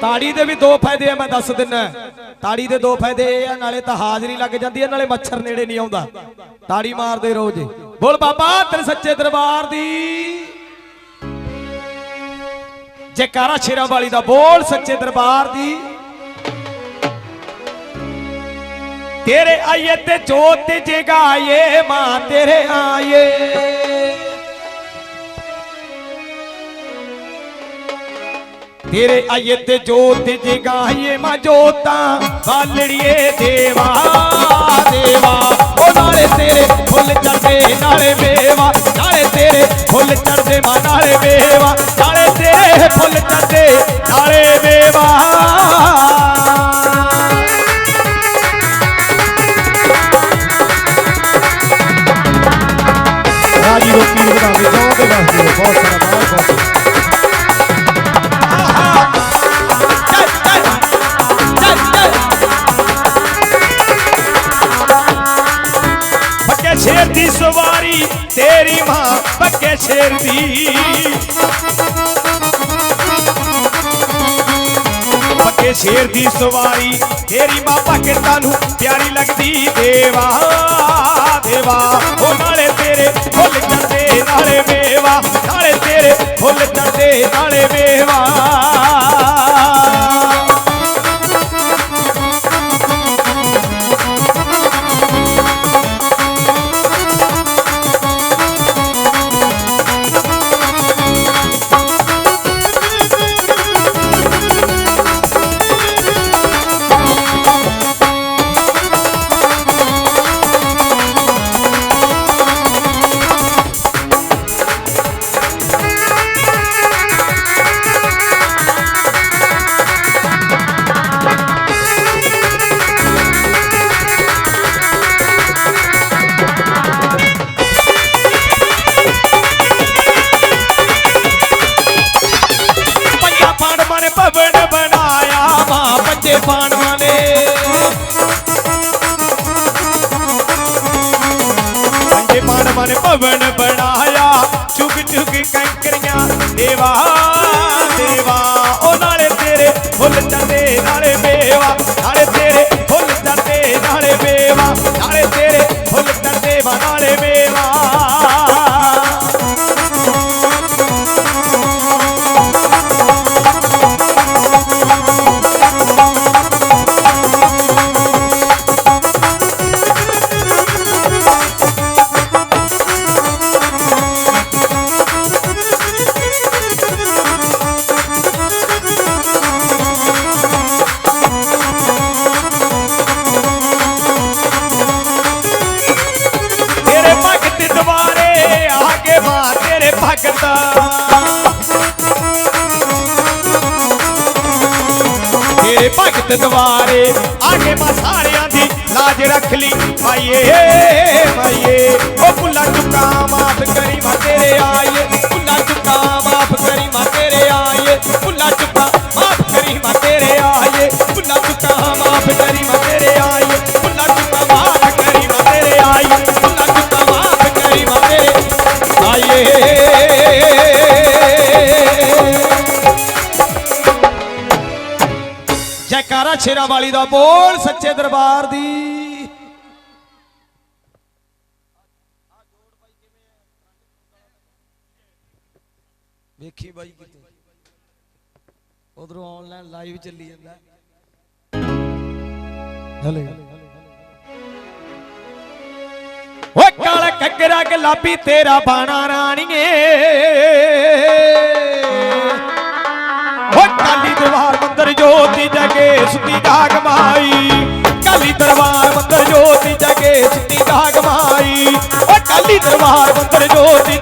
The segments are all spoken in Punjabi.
ਤਾੜੀ ਦੇ ਵੀ ਦੋ ਫਾਇਦੇ ਆ, ਮੈਂ ਦੱਸ ਦਿੰਨਾ। ਤਾੜੀ ਦੇ ਦੋ ਫਾਇਦੇ ਇਹ ਆ, ਨਾਲੇ ਤਾਂ ਹਾਜ਼ਰੀ ਲੱਗ ਜਾਂਦੀ ਹੈ ਨਾਲੇ ਮੱਛਰ ਨੇੜੇ ਨਹੀਂ ਆਉਂਦਾ। ਤਾੜੀ ਮਾਰਦੇ ਰਹੋ ਜੀ। ਬੋਲ ਬਾਬਾ, ਤੇਰੇ ਸੱਚੇ ਦਰਬਾਰ ਦੀ। ਜੈਕਾਰਾ ਸ਼ੇਰਾਂ ਵਾਲੀ ਦਾ ਬੋਲ, ਸੱਚੇ ਦਰਬਾਰ ਦੀ। ਤੇਰੇ ਆਏ ਤੇ ਜੋਤ ਜਗਾਏ ਮਾਂ ਤੇਰੇ ਆਏ ਤੇਰੇ ਆਏ ਤੇ ਜੋਤ ਜਗਾਏ ਮਾਂ ਜੋਤਾਂ। ਬਾਲੜੀਏ ਦੇਵਾ ਦੇਵਾ। ਉਹ ਨਾਲੇ ਤੇਰੇ ਫੁੱਲ ਚੜਦੇ ਨਾਲੇ ਮੇਵਾ। ਨਾਲੇ ਤੇਰੇ ਫੁੱਲ ਚੜਦੇ ਮਾਂ, ਨਾਲੇ ਮੇਵਾ। ਨਾਲੇ ਤੇਰੇ ਫੁੱਲ ਚੜਦੇ ਨਾਲੇ ਮੇਵਾ। ਰਾਜੀ ਰੋਟੀ ਨੂੰ ਬਣਾ ਕੇ ਜਾਓ ਤੇ ਦੱਸ ਸ਼ੇਰ ਦੀ ਪੱਕੇ ਸ਼ੇਰ ਦੀ ਸਵਾਰੀ, ਤੇਰੀ ਮਾਂ ਭਗਤਾਂ ਨੂੰ ਪਿਆਰੀ ਲੱਗਦੀ? ਦੇਵਾ ਦੇਵਾ, ਉਹ ਨਾਲੇ ਤੇਰੇ ਫੁੱਲ ਚੜਦੇ ਨਾਲੇ ਮੇਵਾ, ਨਾਲੇ ਤੇਰੇ ਫੁੱਲ ਚੜਦੇ ਨਾਲੇ ਮੇਵਾ। ਭਵਨ ਬਣਾਇਆ। ਚੁਗ ਚੁਗ ਕੰਕਰੀਆਂ ਦੇਵਾ ਦੇਵਾ ਉਹ ਨਾਲੇ ਤੇਰੇ ਫੁੱਲ ਚੜਦੇ ਭਗਤ ਤੇਰੇ ਭਗਤ ਦੁਆਰੇ ਆ ਕੇ ਮਾਂ ਸਾਰਿਆਂ ਦੀ ਲਾਜ ਰੱਖ ਲਈ। ਆਈਏ ਆਈਏ। ਉਹ ਭੁੱਲਾ ਚੁੱਕਾ, ਮਾਫ ਕਰੀ ਮਾਂ ਤੇਰੇ ਆਈਏ। ਜੈਕਾਰਾ ਸ਼ੇਰਾਂ ਵਾਲੀ ਦਾ ਬੋਲ ਸੱਚੇ ਦਰਬਾਰ ਦੀ। ਵੇਖੀ ਬਾਈ ਕਿਤੇ। ਉਧਰੋਂ ਆਨਲਾਈਨ ਲਾਈਵ ਚੱਲੀ ਜਾਂਦਾ। ਹਲੇ। ਓਏ ਕਾਲਾ ਕੱਗਰਾ ਗੁਲਾਬੀ ਤੇਰਾ ਬਾਣਾ ਰਾਣੀਏ। ਜੋਤੀ ਜਗੇ ਸੁੱਤੀ ਜਾਗ ਮਾਈ। ਕਾਲੀ ਦਰਬਾਰ ਮੰਦਰ ਜੋਤੀ ਜਗੇ ਸੁੱਤੀ ਜਾਗ ਮਾਈ। ਓਏ ਕਾਲੀ ਦਰਬਾਰ ਮੰਦਰ ਜੋਤੀ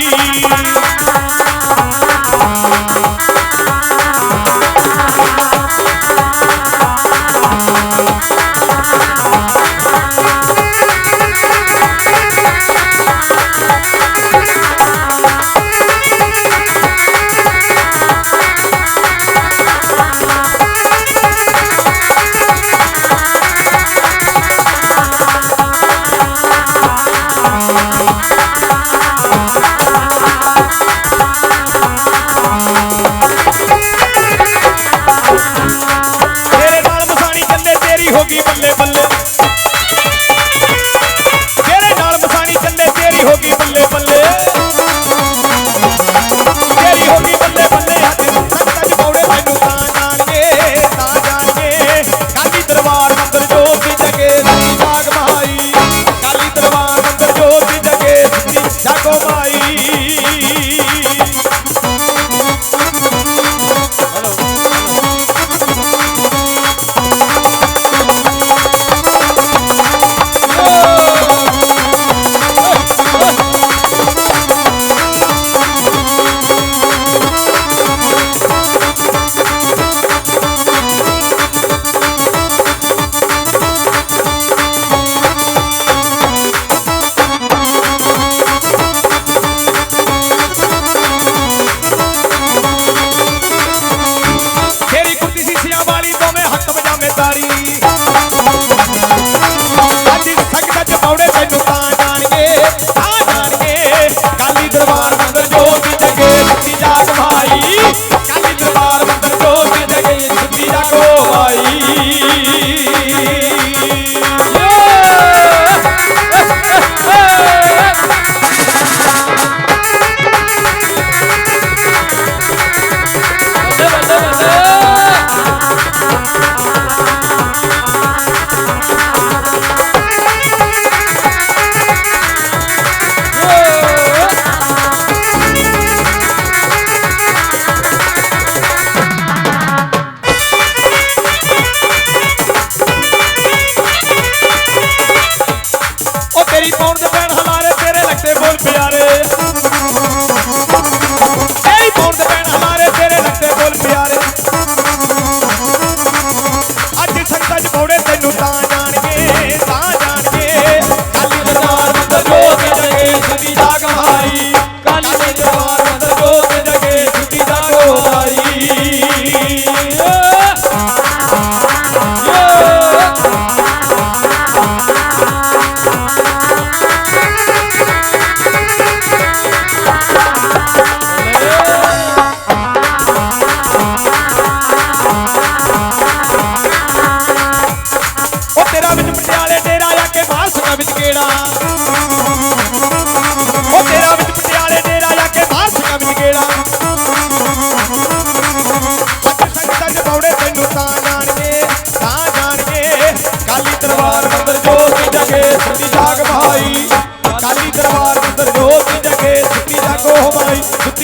Thank you. ਹੋ ਗਈ ਬੱਲੇ ਬੱਲੇ। everybody.